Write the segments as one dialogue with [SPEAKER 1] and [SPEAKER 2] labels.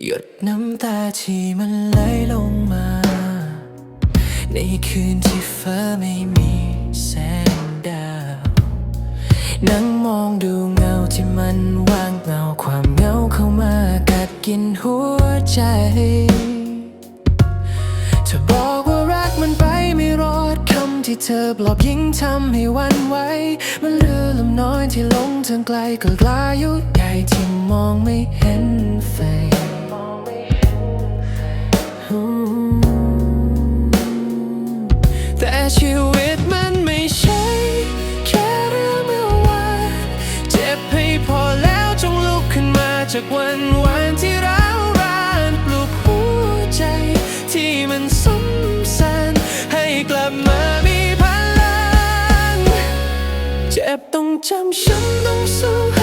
[SPEAKER 1] หยดน้ำตาที่มันไหลลงมา ในคืนที่ฟ้าไม่มีแสงดาว นั่งมองดูเงาที่มันว่างเงาความเงาเข้ามากัดกินหัวใจเธอบอกว่ารักมันไปไม่รอดคำที่เธอปลอบยิ่งทำให้วันไหวมันเรือลำน้อยที่ลงทางไกลก็กลายุใหญ่ที่มองไม่เห็นฟ ชีวิตมันไม่ใช่ แค่เรื่องเมื่อวานเจ็บให้พอแล้วจงลุกขึ้นมาจากวันวานที่ร้าวรานปลุกหัวใจ ที่มันซ้ำซันให้กลับมามีพลัง เจ็บต้องจำช้ำต้องสู้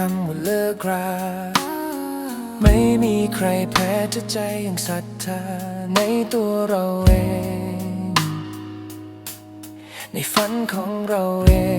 [SPEAKER 1] คำว่าเลิกราไม่มีใครแพ้ถ้าใจยังศรัทธาในตัวเราเอง ในฝันของเราเอง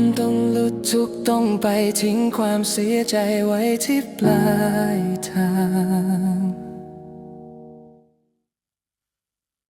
[SPEAKER 1] ำต้องลุดทุกต้องไปทิ้งความเสียใจไว้ที่ปลายทาง